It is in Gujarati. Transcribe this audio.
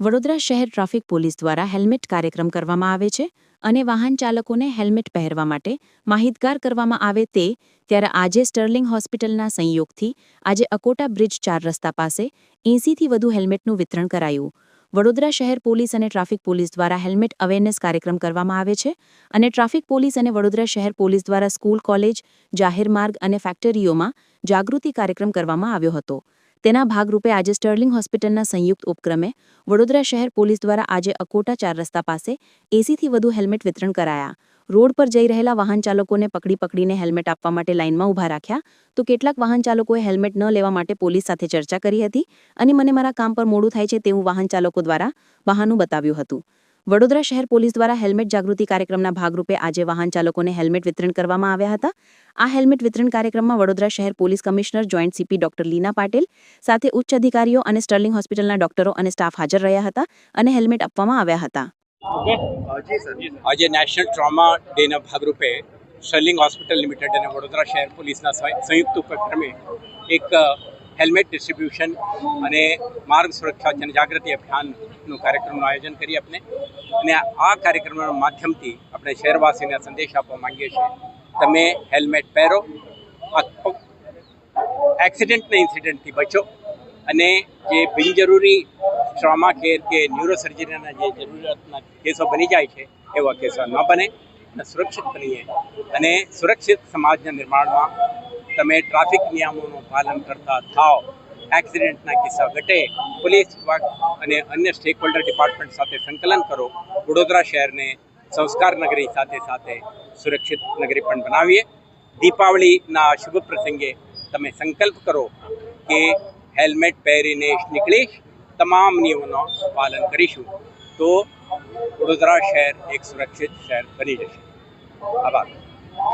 વડોદરા શહેર ટ્રાફિક પોલીસ દ્વારા હેલ્મેટ કાર્યક્રમ કરવામાં આવે છે અને વાહન ચાલકોને હેલ્મેટ પહેરવા માટે માહિતગાર કરવામાં આવે તે ત્યારે આજે સ્ટર્લિંગ હોસ્પિટલના સંયોગથી આજે અકોટા બ્રિજ ચાર રસ્તા પાસે એંસીથી વધુ હેલ્મેટનું વિતરણ કરાયું. વડોદરા શહેર પોલીસ અને ટ્રાફિક પોલીસ દ્વારા હેલ્મેટ અવેરનેસ કાર્યક્રમ કરવામાં આવે છે અને ટ્રાફિક પોલીસ અને વડોદરા શહેર પોલીસ દ્વારા સ્કૂલ, કોલેજ, જાહેર માર્ગ અને ફેક્ટરીઓમાં જાગૃતિ કાર્યક્રમ કરવામાં આવ્યો હતો. તેના ભાગરૂપે આજે સ્ટર્લિંગ હોસ્પિટલના સંયુક્ત ઉપક્રમે વડોદરા શહેર પોલીસ દ્વારા આજે અકોટા ચાર રસ્તા પાસે એસીથી વધુ હેલ્મેટ વિતરણ કરાયા. રોડ પર જઈ રહેલા વાહન ચાલકોને પકડી પકડીને હેલ્મેટ આપવા માટે લાઇનમાં ઊભા રાખ્યા. તો કેટલાક વાહન ચાલકોએ હેલ્મેટ ન લેવા માટે પોલીસ સાથે ચર્ચા કરી હતી અને મને મારા કામ પર મોડું થાય છે તેવું વાહન ચાલકો દ્વારા બહાનું બતાવ્યું હતું. વડોદરા શહેર પોલીસ દ્વારા હેલ્મેટ જાગૃતિ કાર્યક્રમના ભાગરૂપે આજે વાહન ચાલકોને હેલ્મેટ વિતરણ કરવામાં આવ્યા હતા. આ હેલ્મેટ વિતરણ કાર્યક્રમમાં વડોદરા શહેર police commissioner joint CP doctor Leena Patil, સાથે ઉચ્ચ અધિકારીઓ અને સ્ટર્લિંગ હોસ્પિટલના ડોક્ટરો અને સ્ટાફ હાજર રહ્યા હતા અને હેલ્મેટ આપવામાં આવ્યા હતા. આજે નેશનલ ટ્રોમા ડેના ભાગરૂપે સ્ટર્લિંગ હોસ્પિટલ લિમિટેડ અને વડોદરા શહેર પોલીસના સંયુક્ત ઉપક્રમે એક હેલ્મેટ ડિસ્ટ્રીબ્યુશન અને માર્ગ સુરક્ષા જનજાગૃતિ અભિયાનનું કાર્યક્રમનું આયોજન કરી આપણે અને આ કાર્યક્રમના માધ્યમથી આપણે શહેરવાસીને સંદેશ આપવા માંગીએ છીએ. તમે હેલ્મેટ પહેરો એક્સિડન્ટના ઇન્સિડન્ટથી બચો અને જે બિનજરૂરી ટ્રોમા કેર કે ન્યુરોસર્જરીના જે જરૂરિયાતના કેસો બની જાય છે, એવા કેસો ન બને અને સુરક્ષિત બનીએ. અને સુરક્ષિત સમાજના નિર્માણમાં તમે ટ્રાફિક નિયમોનું પાલન કરતા થાવ એક્સિડન્ટના કિસ્સા ઘટે, પોલીસ વિભાગ અને અન્ય સ્ટેક હોલ્ડર ડિપાર્ટમેન્ટ સાથે સંકલન કરો. વડોદરા શહેરને સંસ્કાર નગરી સાથે સાથે સુરક્ષિત નગરી પણ બનાવીએ. દીપાવલીના શુભ પ્રસંગે તમે સંકલ્પ કરો કે હેલ્મેટ પહેરીને નીકળીશ તમામ નિયમોનું પાલન કરીશું. તો વડોદરા શહેર એક સુરક્ષિત શહેર બની જશે. આભાર.